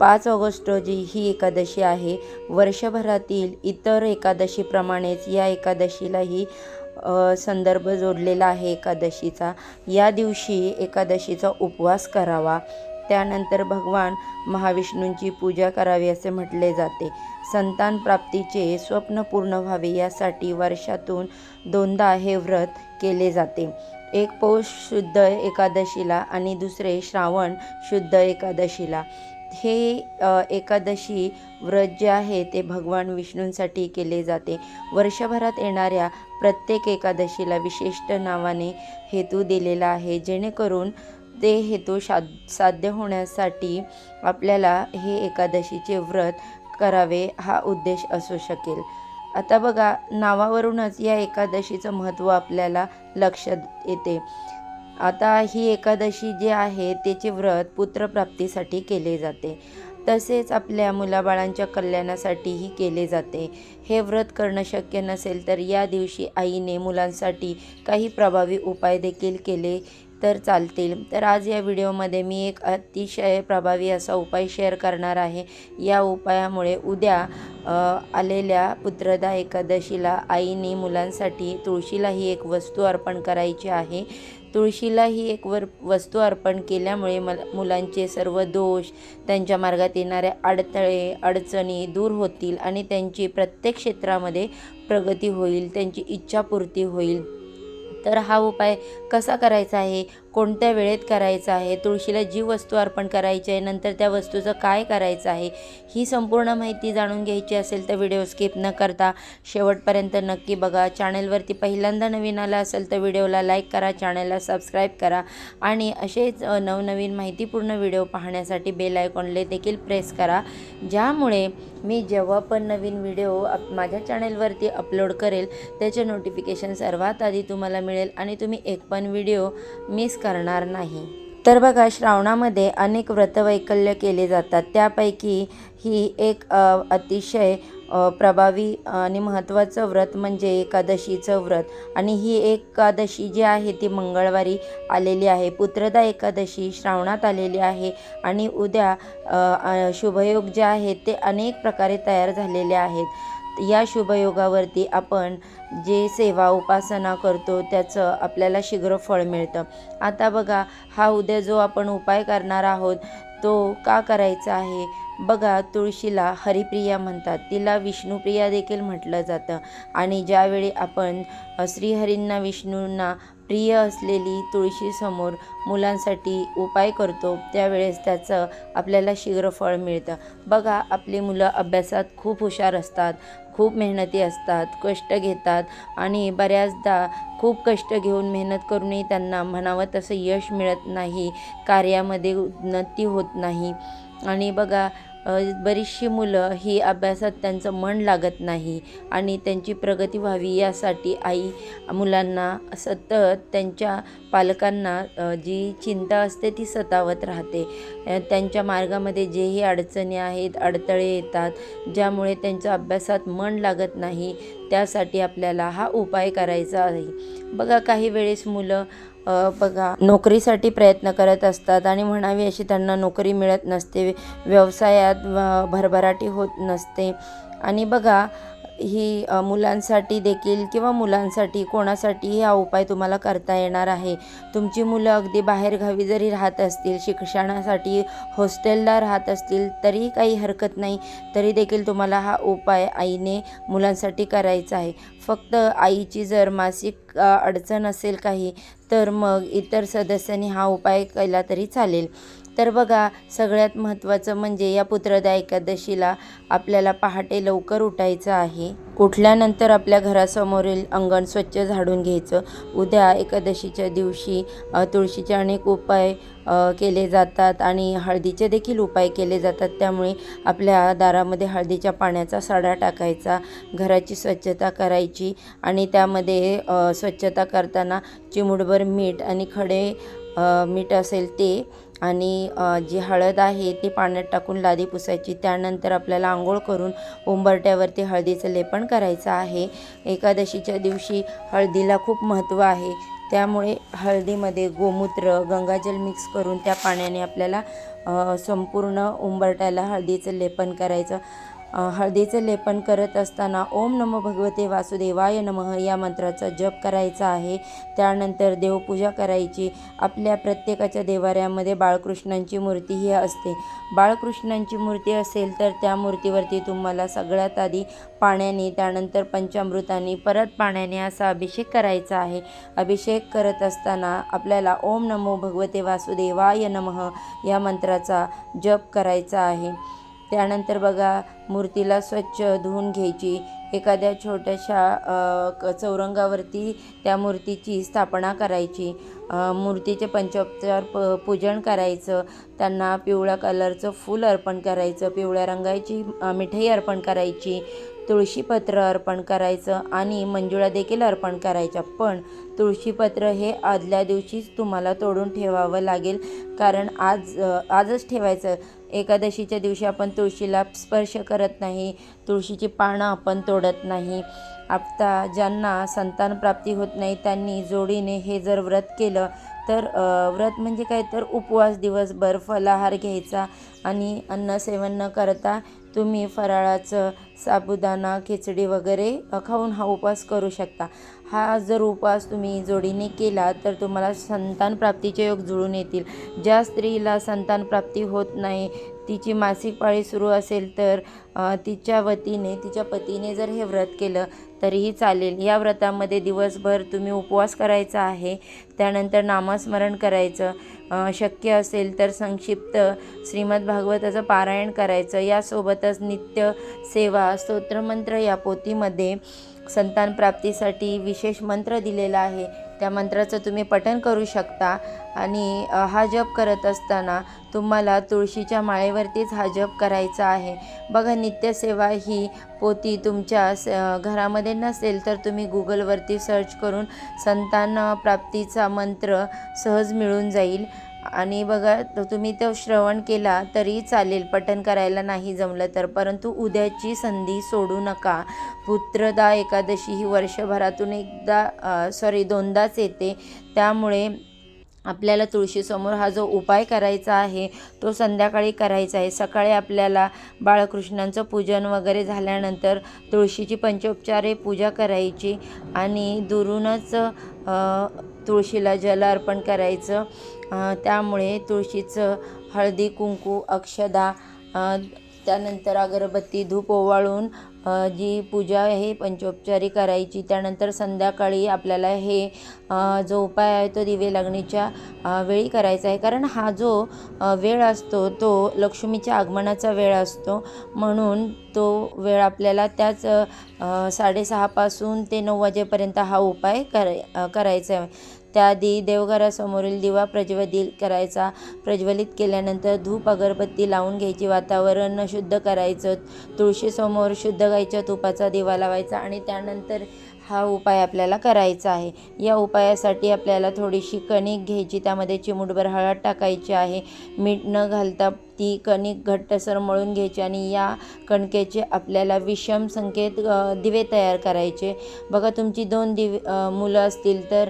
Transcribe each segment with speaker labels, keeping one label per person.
Speaker 1: पाच ऑगस्ट रोजी ही एकादशी आहे. वर्षभरातील इतर एकादशीप्रमाणेच या एकादशीलाही संदर्भ जोडलेला आहे एकादशीचा. या दिवशी एकादशीचा उपवास करावा. त्यानंतर भगवान महाविष्णूंची पूजा करावी असे म्हटले जाते. संतान प्राप्तीचे स्वप्न पूर्ण व्हावे यासाठी वर्षातून दोनदा हे व्रत केले जाते. एक पौष शुद्ध एकादशीला आणि दुसरे श्रावण शुद्ध एकादशीला. हे एकादशी व्रत जे आहे ते भगवान विष्णूंसाठी केले जाते. वर्षभरात येणाऱ्या प्रत्येक एकादशीला विशिष्ट नावाने हेतू दिलेला आहे. जेणेकरून ते हेतू शा साध्य होण्यासाठी आपल्याला हे एकादशीचे व्रत करावे हा उद्देश असू शकेल. आता बघा नावावरूनच या एकादशीचं महत्त्व आपल्याला लक्षात येते. आता ही एकादशी जी आहे त्याचे व्रत पुत्रप्राप्तीसाठी केले जाते. तसेच आपल्या मुलाबाळांच्या कल्याणासाठीही केले जाते. हे व्रत करणं शक्य नसेल तर या दिवशी आईने मुलांसाठी काही प्रभावी उपाय देखील केले तर चालतील. तर आज या व्हिडिओमध्ये मी एक अतिशय प्रभावी असा उपाय शेअर करणार आहे. या उपायामुळे उद्या आलेल्या पुत्रदा एकादशीला आईने मुलांसाठी तुळशीला ही एक वस्तू अर्पण करायची आहे. तुळशीला ही एक वर वस्तू अर्पण केल्यामुळे मल मुलांचे सर्व दोष त्यांच्या मार्गात येणाऱ्या अडथळे अडचणी दूर होतील आणि त्यांची प्रत्येक क्षेत्रामध्ये प्रगती होईल त्यांची इच्छापूर्ती होईल. तर हा उपाय कसा करायचा आहे? कोणत्या वेळेत करायचा आहे? तुळशीला जी वस्तू अर्पण करायची आहे नंतर त्या वस्तूचं काय करायचं आहे? ही संपूर्ण माहिती जाणून घ्यायची असेल तर व्हिडिओ स्किप न करता शेवटपर्यंत नक्की बघा. चॅनलवरती पहिल्यांदा नवीन आला असेल तर व्हिडिओला लाईक करा चॅनलला सबस्क्राईब करा आणि असेच नवनवीन माहितीपूर्ण व्हिडिओ पाहण्यासाठी बेल आयकॉनले देखील प्रेस करा. ज्यामुळे मी जेव्हा पण नवीन व्हिडिओ अप माझ्या चॅनलवरती अपलोड करेल त्याचे नोटिफिकेशन सर्वात आधी तुम्हाला मिळेल. मिळेल आणि तुम्ही एक पण व्हिडिओ मिस करणार नाही. तर बघा श्रावणामध्ये अनेक व्रतवैकल्य केले जातात. त्यापैकी ही एक अतिशय प्रभावी आणि महत्त्वाचं व्रत म्हणजे एकादशीचं व्रत. आणि ही एकादशी जी आहे ती मंगळवारी आलेली आहे. पुत्रदा एकादशी श्रावणात आलेली आहे आणि उद्या शुभयोग जे आहेत ते अनेक प्रकारे तयार झालेले आहेत. या शुभयोगावरती आपण जे सेवा उपासना करतो त्याचं आपल्याला शीघ्र फळ मिळतं. आता बघा हा उद्या जो आपण उपाय करणार आहोत तो का करायचा आहे? बघा तुळशीला हरिप्रिया म्हणतात. तिला विष्णुप्रिया देखील म्हटलं जातं. आणि ज्यावेळी आपण श्रीहरींना विष्णूंना प्रिय असलेली तुळशीसमोर मुलांसाठी उपाय करतो त्यावेळेस त्याचं आपल्याला शीघ्र फळ मिळतं. बघा आपली मुलं अभ्यासात खूप हुशार असतात खूप मेहनती असतात कष्ट घेतात आणि बऱ्याचदा खूप कष्ट घेऊन मेहनत करूनही त्यांना म्हणावं तसं यश मिळत नाही कार्यामध्ये उन्नती होत नाही. आणि बघा बरीचशी मुलं ही अभ्यासात त्यांचं मन लागत नाही आणि त्यांची प्रगती व्हावी यासाठी आई मुलांना सतत त्यांच्या पालकांना जी चिंता असते ती सतावत राहते. त्यांच्या मार्गामध्ये जेही अडचणी आहेत अडथळे येतात ज्यामुळे त्यांचं अभ्यासात मन लागत नाही त्यासाठी आपल्याला हा उपाय करायचा आहे. बघा काही वेळेस मुलं बघा नोकरीसाठी प्रयत्न करत असतात आणि म्हणावी अशी त्यांना नोकरी मिळत नसते. व्यवसायात भरभराटी होत नसते. आणि बघा ही मुलांसाठी देखील किंवा मुलांसाठी कोणासाठीही हा उपाय तुम्हाला करता येणार आहे? तुमची मुलं अगदी बाहेरगावी जरी राहत असतील शिक्षणासाठी हॉस्टेलला राहत असतील तरीही काही हरकत नाही तरी देखील तुम्हाला हा उपाय आईने मुलांसाठी करायचा आहे. फक्त आईची जर मासिक अडचण असेल काही तर मग इतर सदस्यांनी हा उपाय केला तरी चालेल. तर बघा सगळ्यात महत्त्वाचं म्हणजे या पुत्रदा एकादशीला आपल्याला पहाटे लवकर उठायचं आहे. उठल्यानंतर आपल्या घरासमोरील अंगण स्वच्छ झाडून घ्यायचं. उद्या एकादशीच्या दिवशी तुळशीचे अनेक उपाय केले जातात आणि हळदीचे देखील उपाय केले जातात. त्यामुळे आपल्या दारामध्ये हळदीच्या पाण्याचा सडा टाकायचा घराची स्वच्छता करायची आणि त्यामध्ये स्वच्छता करताना चिमुडभर मीठ आणि खडे मीठ असेल ते आणि जी हळद आहे ती पाण्यात टाकून लादी पुसायची. त्यानंतर आपल्याला आंघोळ करून उंबरट्यावरती हळदीचं लेपन करायचं आहे. एकादशीच्या दिवशी हळदीला खूप महत्त्व आहे. त्यामुळे हळदीमध्ये गोमूत्र गंगाजल मिक्स करून त्या पाण्याने आपल्याला संपूर्ण उंबरट्याला हळदीचं लेपन करायचं. हळदीचं लेपन करत असताना ओम नमो भगवते वासुदेवाय नमः या मंत्राचा जप करायचा आहे. त्यानंतर देवपूजा करायची. आपल्या प्रत्येकाच्या देवाऱ्यामध्ये बाळकृष्णांची मूर्ती ही असते. बाळकृष्णांची मूर्ती असेल तर त्या मूर्तीवरती तुम्हाला सगळ्यात आधी पाण्याने त्यानंतर पंचामृताने परत पाण्याने असा अभिषेक करायचा आहे. अभिषेक करत असताना आपल्याला ओम नमो भगवते वासुदेवाय नमः या मंत्राचा जप करायचा आहे. त्यानंतर बघा मूर्तीला स्वच्छ धुवून घ्यायची. एखाद्या छोट्याशा क चौरंगावरती त्या मूर्तीची स्थापना करायची. मूर्तीचे पंचोपचार प पूजन करायचं. त्यांना पिवळ्या कलरचं फूल अर्पण करायचं. पिवळ्या रंगाची मिठाई अर्पण करायची. तुळशीपत्र अर्पण करायचं आणि मंजुळा देखील अर्पण करायच्या पण तुळशीपत्र हे आदल्या दिवशीच तुम्हाला तोडून ठेवावं लागेल. कारण आज आजच ठेवायचं. एकादशीच्या दिवशी आपण तुळशीला स्पर्श करत नाही. तुळशीची पानं आपण तोडत नाही. आता ज्यांना संतान प्राप्ती होत नाही त्यांनी जोडीने हे जर व्रत केलं तर व्रत म्हणजे काय? तर उपवास दिवसभर फलाहार घ्यायचा आणि अन्न सेवन न करता तुम्ही फराळाचं साबुदाणा खिचडी वगैरे खाऊन हा उपास करू शकता. हा जर उपवास तुम्ही जोडीने केला तर तुम्हाला संतान प्राप्तीचे योग जुळून येतील. ज्या स्त्रीला संतान प्राप्ती होत नाही तिची मासिक पाळी सुरू असेल तर तिच्या वतीने तिच्या पतीने जर हे व्रत केलं तरीही चालेल. या व्रतामध्ये दिवसभर तुम्ही उपवास करायचा आहे. त्यानंतर नामस्मरण करायचं. शक्य असेल तर संक्षिप्त श्रीमद भागवताचं पारायण करायचं. यासोबतच नित्य सेवा स्तोत्रमंत्र या पोथीमध्ये संतान प्राप्तीसाठी विशेष मंत्र दिलेला आहे. त्या मंत्राचं तुम्ही पठण करू शकता. आणि हा जप करत असताना तुम्हाला तुळशीच्या माळेवरतीच हा जप करायचा आहे. बघा नित्यसेवा ही पोती तुमच्या स घरामध्ये नसेल तर तुम्ही गुगलवरती सर्च करून संतान प्राप्तीचा मंत्र सहज मिळून जाईल. आणि बघा तुम्ही तो श्रवण केला तरी चालेल पठन करायला नाही जमलं तर. परंतु उद्याची संधी सोडू नका. पुत्रदा एकादशी ही वर्षभरातून एकदा सॉरी दोनदाच येते. त्यामुळे आपल्याला तुळशीसमोर हा जो उपाय करायचा आहे तो संध्याकाळी करायचा आहे. सकाळी आपल्याला बाळकृष्णांचं पूजन वगैरे झाल्यानंतर तुळशीची पंचोपचारे पूजा करायची आणि दुरूनच तुळशीला जल अर्पण करायचं. त्यामुळे तुळशीचं हळदी कुंकू अक्षदा त्यानंतर अगरबत्ती धूप ओवाळून जी पूजा आहे पंचोपचारी करायची. त्यानंतर संध्याकाळी आपल्याला हे जो उपाय आहे तो दिवे लागणीच्या वेळी करायचा आहे. कारण हा जो वेळ असतो तो लक्ष्मीच्या आगमनाचा वेळ असतो. म्हणून तो वेळ आपल्याला त्याच साडेसहापासून ते नऊ वाजेपर्यंत हा उपाय कराय करायचा आहे. त्याआधी देवघरासमोरील दिवा प्रज्वलित करायचा प्रज्वलित केल्यानंतर धूप अगरबत्ती लावून घ्यायची वातावरण शुद्ध करायचं तुळशीसमोर शुद्ध गाईच्या तुपाचा दिवा लावायचा आणि त्यानंतर हा उपाय आपल्याला करायचा आहे. या उपायासाठी आपल्याला थोडीशी कणिक घ्यायची त्यामध्ये चिमूटभर हळद टाकायची आहे. मीठ न घालता ती कणिक घट्टसर मळून घ्यायची आणि या कणकेचे आपल्याला विषम संकेत दिवे तयार करायचे. बघा तुमची दोन दिवे मुलं असतील तर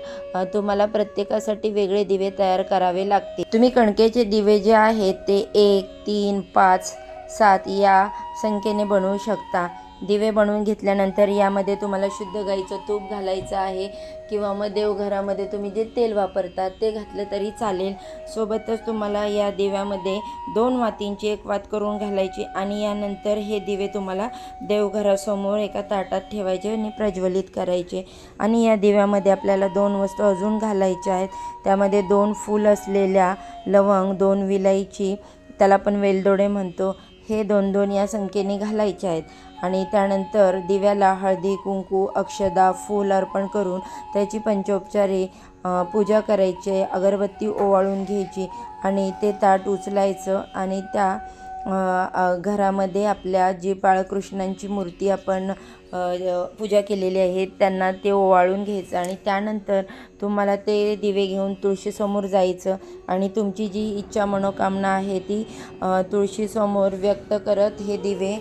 Speaker 1: तुम्हाला प्रत्येकासाठी वेगळे दिवे तयार करावे लागतील. तुम्ही कणकेचे दिवे जे आहेत ते एक तीन पाच सात या संख्येने बनवू शकता. दिवे बनवून घेतल्यानंतर यामध्ये तुम्हाला शुद्ध गाईचं तूप घालायचं आहे किंवा मग देवघरामध्ये तुम्ही जे तेल वापरतात ते घातलं तरी चालेल. सोबतच तुम्हाला या दिव्यामध्ये दोन वातींची एक वात करून घालायची आणि यानंतर हे दिवे तुम्हाला देवघरासमोर एका ताटात ठेवायचे आणि प्रज्वलित करायचे. आणि या दिव्यामध्ये आपल्याला दोन वस्तू अजून घालायच्या आहेत. त्यामध्ये दोन फूल असलेल्या लवंग दोन विलायची त्याला आपण वेलदोडे म्हणतो हे दोन दोन या संख्येने घालायचे आहेत. आणि त्यानंतर दिव्याला हळदी कुंकू अक्षदा फूल अर्पण करून त्याची पंचोपचारे पूजा करायची अगरबत्ती ओवाळून घ्यायची आणि ते ताट उचलायचं आणि त्या घरामध्ये आपल्या जी बाळकृष्णांची मूर्ती आपण पूजा केलेली आहे त्यांना ते ओवाळून घ्यायचं आणि त्यानंतर तुम्हाला ते दिवे घेऊन तुळशीसमोर जायचं आणि तुमची जी इच्छा मनोकामना आहे ती तुळशीसमोर व्यक्त करत हे दिवे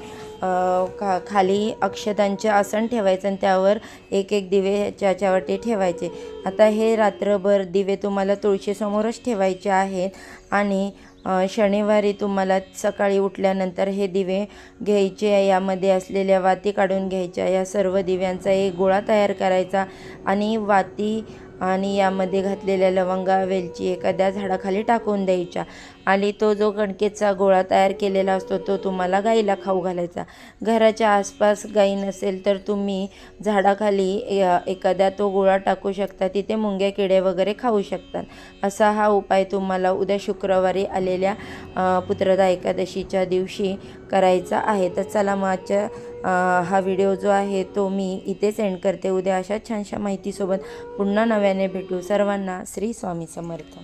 Speaker 1: खा खाली अक्षतांचे आसन ठेवायचं आणि त्यावर एक एक दिवे त्याच्यावरती ठेवायचे. आता हे रात्रभर दिवे तुम्हाला तुळशीसमोरच ठेवायचे आहेत आणि शनिवारी तुम्हाला सकाळी उठल्यानंतर हे दिवे घ्यायचे यामध्ये असलेल्या वाती काढून घ्यायच्या या सर्व दिव्यांचा एक गोळा तयार करायचा आणि वाती आणि यामध्ये घातलेल्या लवंगा वेलची एखाद्या झाडाखाली टाकून द्यायच्या. आणि तो जो कणकेचा गोळा तयार केलेला असतो तो तुम्हाला गाईला खाऊ घालायचा. घराच्या आसपास गाई नसेल तर तुम्ही झाडाखाली ए- एखाद्या तो गोळा टाकू शकता तिथे मुंग्या किडे वगैरे खाऊ शकतात. असा हा उपाय तुम्हाला उद्या शुक्रवारी आलेल्या पुत्रदा एकादशीच्या दिवशी करायचा आहे. तर चला मग आजच्या हा व्हिडिओ जो आहे तो मी इथे सेंड करते. उद्या अशा छानशा माहितीसोबत पुन्हा नव्याने भेटू. सर्वांना श्री स्वामी समर्थ.